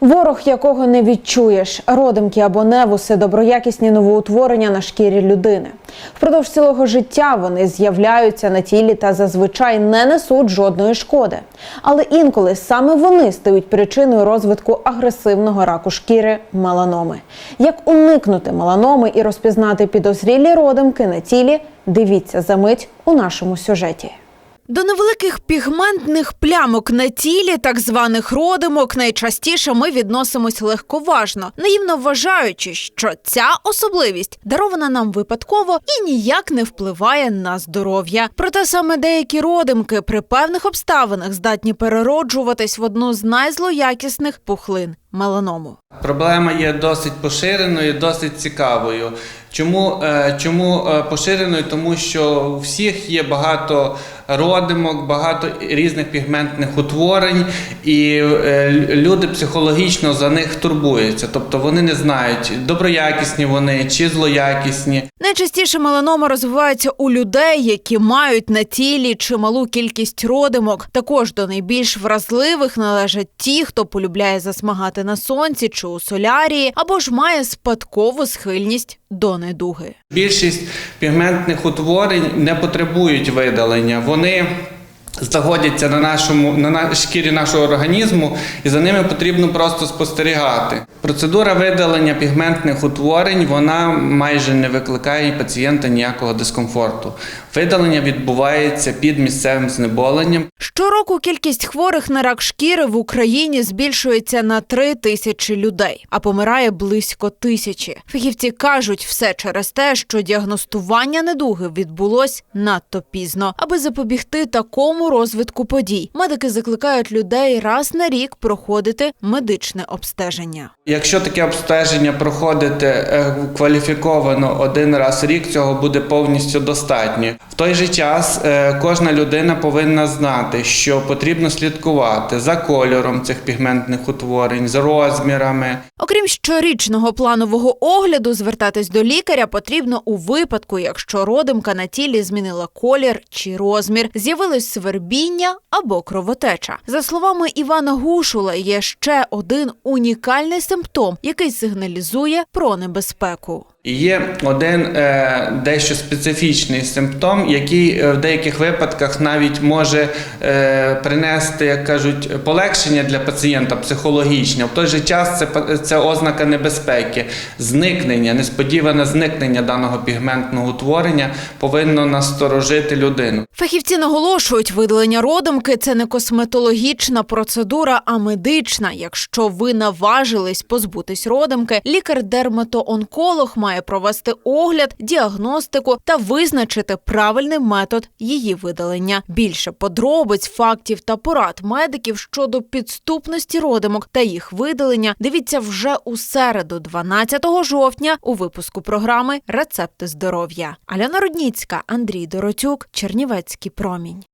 Ворог, якого не відчуєш, родимки або невуси, доброякісні новоутворення на шкірі людини. Впродовж цілого життя вони з'являються на тілі та зазвичай не несуть жодної шкоди. Але інколи саме вони стають причиною розвитку агресивного раку шкіри меланоми. Як уникнути меланоми і розпізнати підозрілі родимки на тілі? Дивіться за мить у нашому сюжеті. До невеликих пігментних плямок на тілі, так званих родимок, найчастіше ми відносимось легковажно, наївно вважаючи, що ця особливість дарована нам випадково і ніяк не впливає на здоров'я. Проте саме деякі родимки при певних обставинах здатні перероджуватись в одну з найзлоякісних пухлин меланому. Проблема є досить поширеною, досить цікавою. Чому, е, чому е, поширеною? Тому що у всіх є багато родимок, багато різних пігментних утворень, і е, люди психологічно за них турбуються. Тобто вони не знають, доброякісні вони чи злоякісні. Найчастіше меланома розвивається у людей, які мають на тілі чималу кількість родимок. Також до найбільш вразливих належать ті, хто полюбляє засмагати на сонці чи у солярії, або ж має спадкову схильність до недуги. Більшість пігментних утворень не потребують видалення. Вони знаходяться на нашому на шкірі нашого організму, і за ними потрібно просто спостерігати. Процедура видалення пігментних утворень вона майже не викликає пацієнта ніякого дискомфорту. Видалення відбувається під місцевим знеболенням. Щороку кількість хворих на рак шкіри в Україні збільшується на три тисячі людей, а помирає близько тисячі. Фахівці кажуть, все через те, що діагностування недуги відбулось надто пізно. Аби запобігти такому розвитку подій, медики закликають людей раз на рік проходити медичне обстеження. Якщо таке обстеження проходити е, кваліфіковано один раз в рік, цього буде повністю достатньо. В той же час е, кожна людина повинна знати, що потрібно слідкувати за кольором цих пігментних утворень, з розмірами. Окрім щорічного планового огляду, звертатись до лікаря потрібно у випадку, якщо родимка на тілі змінила колір чи розмір, з'явилось свербіння або кровотеча. За словами Івана Гушула, є ще один унікальний симптом, який сигналізує про небезпеку. Є один е, дещо специфічний симптом, який е, в деяких випадках навіть може е, принести, як кажуть, полегшення для пацієнта психологічне. В той же час це, це ознака небезпеки, зникнення, несподіване зникнення даного пігментного утворення повинно насторожити людину. Фахівці наголошують, видалення родимки це не косметологічна процедура, а медична. Якщо ви наважились позбутись родимки, лікар-дерматоонколог має провести огляд, діагностику та визначити правильний метод її видалення. Більше подробиць, фактів та порад медиків щодо підступності родимок та їх видалення. Дивіться вже у середу, 12 жовтня, у випуску програми Рецепти здоров'я. Аляна Рудніцька, Андрій Доротюк, Чернівецький промінь.